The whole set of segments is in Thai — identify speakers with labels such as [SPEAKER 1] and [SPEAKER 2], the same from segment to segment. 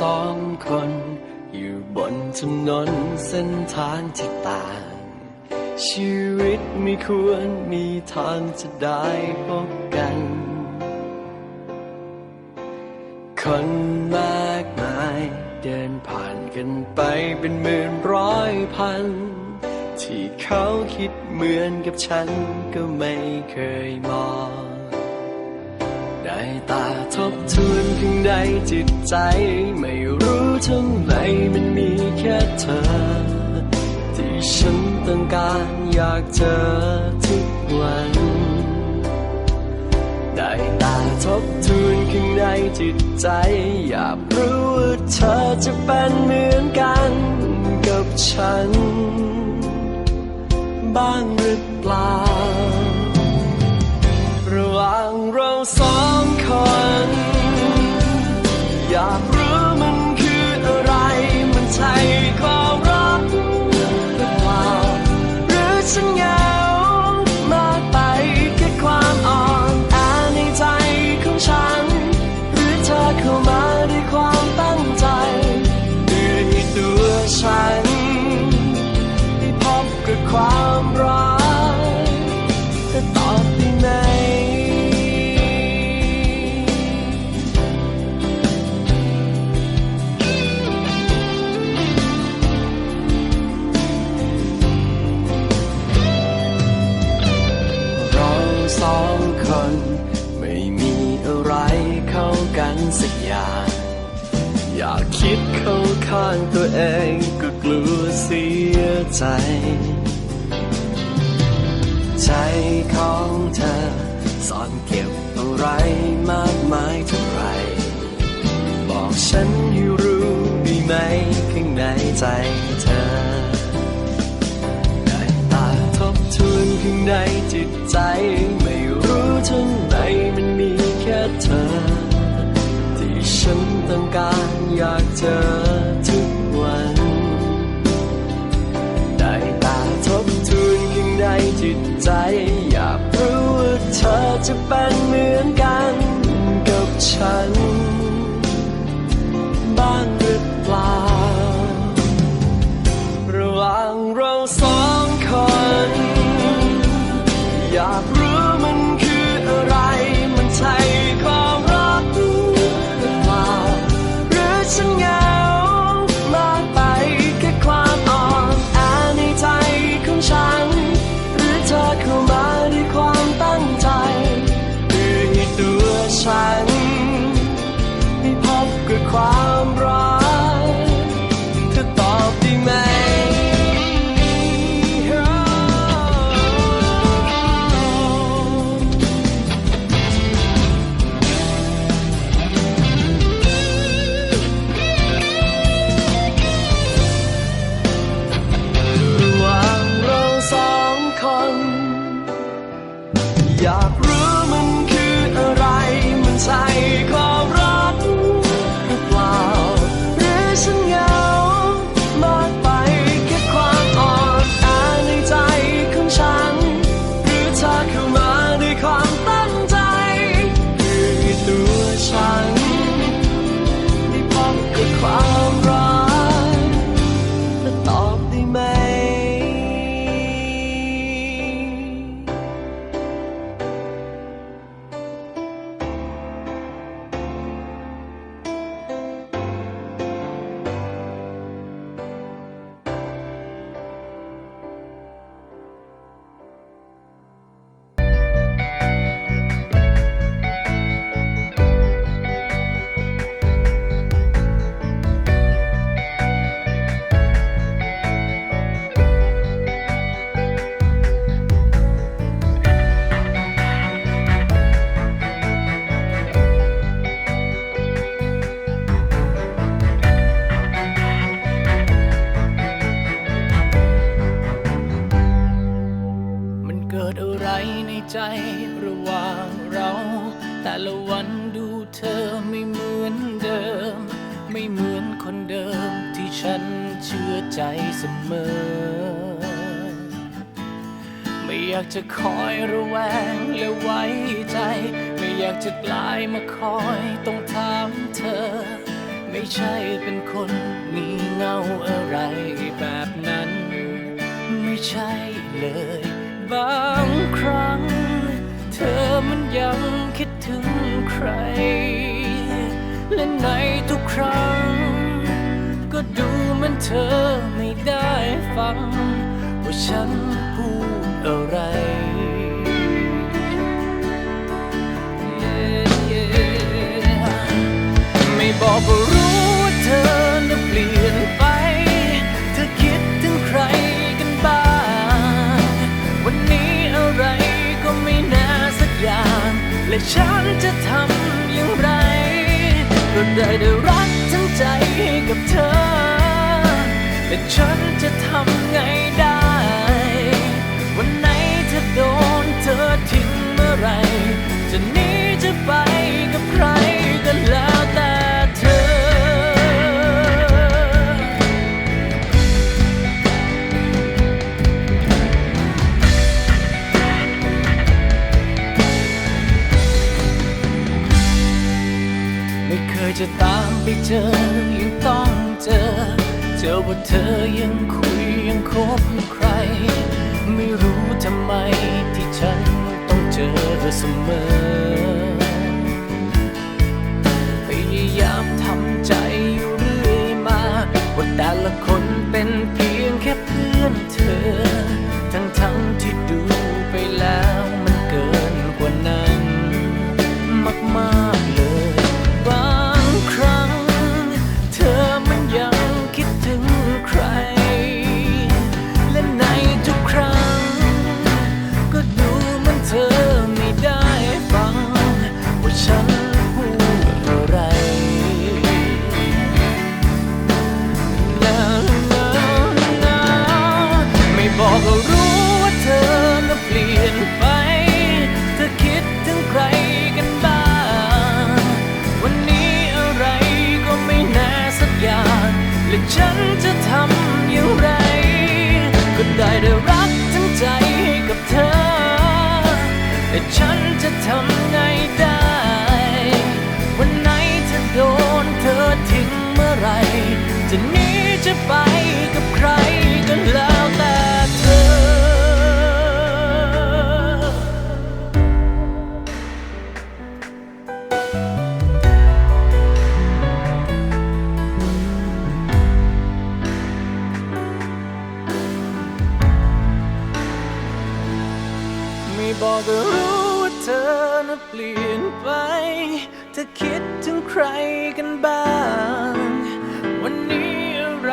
[SPEAKER 1] สองคน อยู่บนถนนเส้นทางที่ต่าง ชีวิตไม่ควรมีทางจะได้พบกัน คนมากมายเดินผ่านกันไปเป็นหมื่นร้อยพัน ที่เขาคิดเหมือนกับฉันก็ไม่เคยมอง ได้ตาทบทวนข้างในจิตใจ ไม่รู้ทำไมมันมีแค่เธอ ที่ฉันต้องการอยากเจอทุกวันได้ตาทบทวนข้างในจิตใจ อยากรู้ว่าเธอจะเป็นเหมือนกันกับฉัน บ้างหรือเปล่า ระหว่างเราสองคน อยากางตัวเองก็กลัวเสียใจ ใจของเธอซ่อนเก็บอะไรมากมายเท่าไร บอกฉันให้รู้ได้ไหมข้างในใจเธอได้ตาทบทวนข้างในจิตใจ ไม่รู้ทำไมมันมีแค่เธอ ที่ฉันต้องการอยากเจอ ใจอยากรู้ว่าเธอจะเป็นเหมือนกันกับฉัน เชื่อใจเสมอ ไม่อยาก
[SPEAKER 2] จะคอยระแวงและไว้ใจ ไม่อยากจะกลายมาคอยต้องถามเธอ ไม่ใช่เป็นคนมีเงาอะไรแบบนั้น ไม่ใช่เลย บางครั้ง เธอมันยังคิดถึงใคร ฟัง ว่าฉันพูดอะไร ไม่บอกก็รู้ว่าเธอน่ะเปลี่ยนไป เธอคิดถึงใครกันบ้าง วันนี้อะไรก็ไม่น่าสักอย่าง และฉันจะทำอย่างไรก็ได้ได้รักทั้งใจให้กับเธอ แต่ฉันจะทำไงได้ วันไหนเธอโดนเธอทิ้งเมื่อไร จะหนีจะไปกับใครก็แล้ว เจอ และฉันจะทำอย่างไร ก็ได้ได้รักทั้งใจให้กับเธอ และฉันจะทำ ลี่ยนไปเธอคิดถึงใครกันบ้าง วันนี้อะไร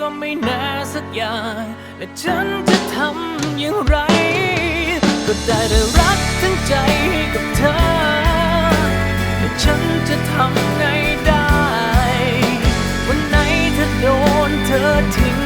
[SPEAKER 2] ก็ไม่น่าสักอย่าง และฉันจะทำอย่างไร ก็ได้แต่รักทั้งใจกับเธอ และฉันจะทำไงได้ วันไหนเธอโดนเธอทิ้ง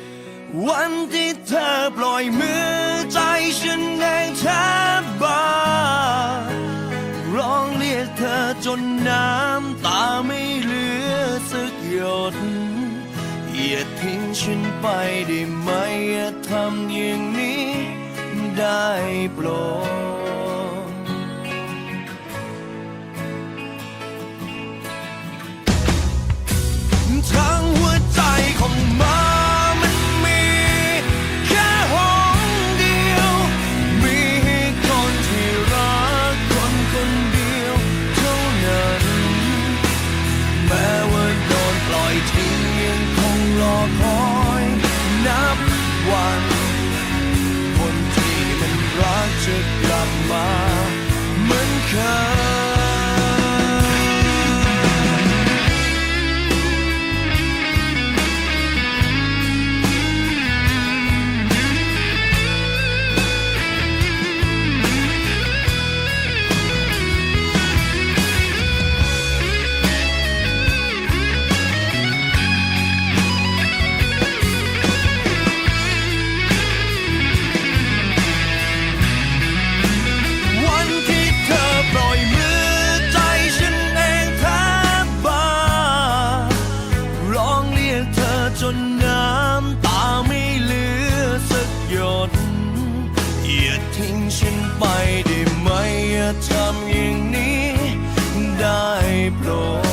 [SPEAKER 1] วันที่เธอปล่อยมือใจฉันแดงแทบบาร้องเรียกเธอจนน้ำตาไม่เหลือสักหยดอย่าทิ้งฉันไปได้ไหมอย่าทำอย่างนี้ได้โปรดำตาไม่เหลือสักหยดอย่าทิ้งฉันไปได้ไหมอย่าทำอย่างนี้ได้โปรด